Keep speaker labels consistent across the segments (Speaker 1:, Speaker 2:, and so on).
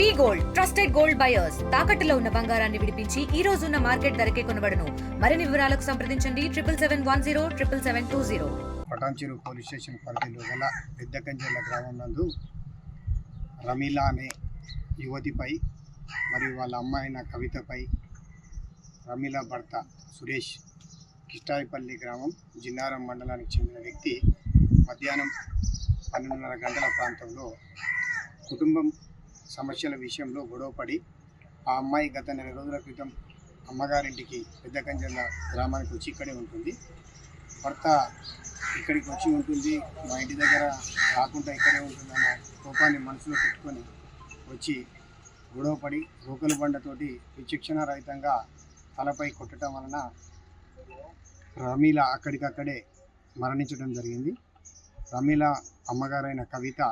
Speaker 1: V gold trusted gold buyers. తాకట్టులో ఉన్న బంగారాన్ని విడిపించి ఈ రోజు ఉన్న మార్కెట్ ధరకే కొనబడను. మరిన్ని వివరాలకు సంప్రదించండి. Triple seven one zero triple seven two zero.
Speaker 2: Patancheru police station పరిధిలో గల పెద్దకంచెల గ్రామం నందు రమీలా అనే యువతిపై మరియు వాళ్ళ అమ్మాయిన కవితపై రమీల భర్త సురేష్ కిష్టాయిపల్లి గ్రామం జిన్నారం మండలానికి చెందిన వ్యక్తి మధ్యాహ్నం పన్నెండున్నర గంటల ప్రాంతంలో కుటుంబం సమస్యల విషయంలో గొడవపడి ఆ అమ్మాయి గత నెల రోజుల క్రితం అమ్మగారింటికి పెద్దకంచెల గ్రామానికి వచ్చి ఇక్కడే ఉంటుంది. భర్త ఇక్కడికి వచ్చి ఉంటుంది. మా ఇంటి దగ్గర రాకుండా ఇక్కడే ఉంటుందన్న కోపాన్ని మనసులో పెట్టుకొని వచ్చి గొడవపడి రోకలు బండతోటి విచక్షణ రహితంగా తలపై కొట్టడం వలన రమీల అక్కడికక్కడే మరణించడం జరిగింది. రమీల అమ్మగారైన కవిత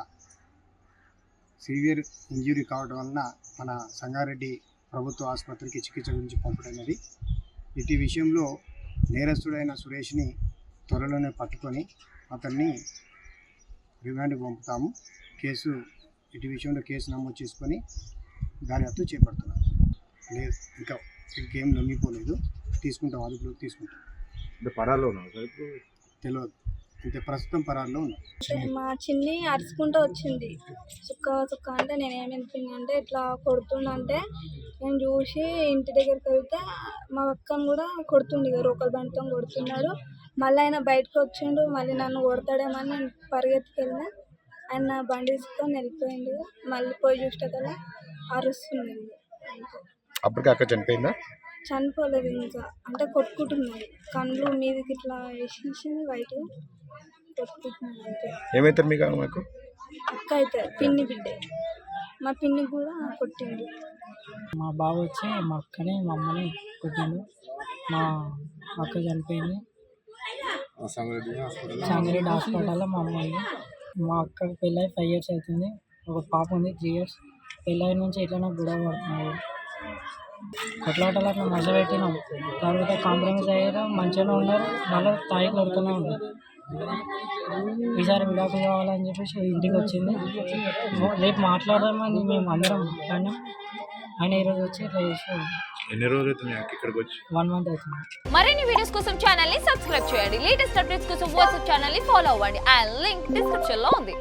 Speaker 2: సివియర్ ఇంజురీ కావడం వలన మన సంగారెడ్డి ప్రభుత్వ ఆసుపత్రికి చికిత్స గురించి పంపడమైనది ఇటు విషయంలో నేరస్తుడైన సురేష్ని త్వరలోనే పట్టుకొని అతన్ని రిమాండ్కి పంపుతాము. కేసు ఇటు విషయంలో కేసు నమోదు చేసుకొని దర్యాప్తు చేపడుతున్నాం లేదు ఇంకా ఇంకేం లొంగిపోలేదు. తీసుకుంటాం అదుపులోకి తీసుకుంటాం.
Speaker 3: అంటే ఇప్పుడు?
Speaker 2: తెలియదు అంతే ప్రస్తుతం పరాల్లో ఉన్నాం.
Speaker 4: మా చిన్ని అరుచుకుంటూ వచ్చింది. చుక్క చుక్క అంటే నేను ఏమనుకున్నా అంటే ఇట్లా కొడుతుండంటే నేను చూసి ఇంటి దగ్గరికి వెళ్తే మా అక్కను కూడా కొడుతుండు రోకల్ బండితో కొడుతున్నాడు. మళ్ళీ ఆయన బయటకు వచ్చిండు మళ్ళీ నన్ను కొడతాడేమో అని నేను పరిగెత్తుకెళ్ళిన. ఆయన బండి తీసుకొని వెళ్ళిపోయిండు మళ్ళీ పోయి చూస్తే కదా అరుస్తుంది అంతే
Speaker 3: అప్పటికి అక్క చనిపోయిందా?
Speaker 4: చనిపోలేదు ఇంకా. అంటే కొట్టుకుంటున్నది కళ్ళు మీదకి ఇట్లా వేసేసింది వైట్గా
Speaker 3: ఏమవుతారు మీకు మాకు?
Speaker 4: అక్క అయితే పిన్ని బిడ్డే. మా పిన్ని కూడా కొట్టిండు
Speaker 5: మా బావ వచ్చి మా అక్కని మా అమ్మని కొట్టిండు. మా అక్క చనిపోయింది. సంగారెడ్డి హాస్పిటల్లో? మా అమ్మ ఉంది. మా అక్కకి పెళ్ళి ఫైవ్ ఇయర్స్ అవుతుంది. ఒక పాప ఉంది త్రీ ఇయర్స్ పెళ్ళి నుంచి ఎట్లైనా గొడవ పడుతున్నారు కొట్లాటలు అట్లా మజ పెట్టినాం. తర్వాత కాంప్రమైజ్ అయ్యారు మంచిగానే ఉన్నారు. మళ్ళీ తాయి కొడుతూనే ఉన్నారు. ఈసారి విడాకులు కావాలని చెప్పేసి ఇంటికి వచ్చింది. రేపు మాట్లాడదామని మేము అందరం మాట్లాడినాం ఆయన ఈరోజు వచ్చి ఇట్లా చేసి
Speaker 3: ఎన్ని రోజులు అవుతుంది అక్క ఇక్కడికి వచ్చి?
Speaker 5: వన్ మంత్ అవుతుంది.
Speaker 6: మరిన్ని వీడియోస్ కోసం ఛానల్ని సబ్స్క్రైబ్ చేయండి. లేటెస్ట్ అప్డేట్స్ కోసం వాట్సాప్ ఛానల్ని ఫాలో అవ్వండి. ఆ లింక్ డిస్క్రిప్షన్లో ఉంది.